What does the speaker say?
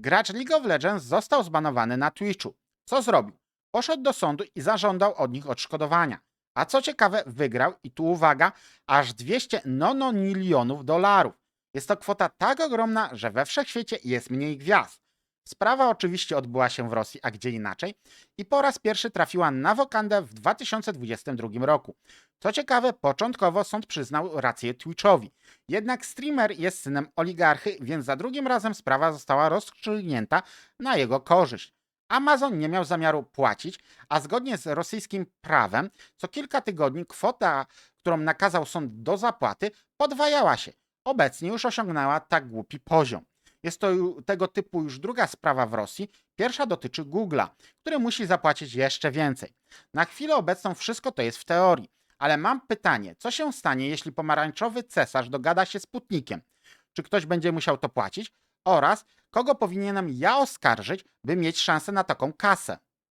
Gracz League of Legends został zbanowany na Twitchu. Co zrobił? Poszedł do sądu i zażądał od nich odszkodowania. A co ciekawe, wygrał i tu uwaga, aż 200 nononilionów dolarów. Jest to kwota tak ogromna, że we wszechświecie jest mniej gwiazd. Sprawa oczywiście odbyła się w Rosji, a gdzie inaczej, i po raz pierwszy trafiła na wokandę w 2022 roku. Co ciekawe, początkowo sąd przyznał rację Twitchowi. Jednak streamer jest synem oligarchy, więc za drugim razem sprawa została rozstrzygnięta na jego korzyść. Amazon nie miał zamiaru płacić, a zgodnie z rosyjskim prawem co kilka tygodni kwota, którą nakazał sąd do zapłaty, podwajała się. Obecnie już osiągnęła tak głupi poziom. Jest to tego typu już druga sprawa w Rosji. Pierwsza dotyczy Google'a, który musi zapłacić jeszcze więcej. Na chwilę obecną wszystko to jest w teorii, ale mam pytanie, co się stanie, jeśli pomarańczowy cesarz dogada się z Putnikiem? Czy ktoś będzie musiał to płacić? Oraz kogo powinienem ja oskarżyć, by mieć szansę na taką kasę?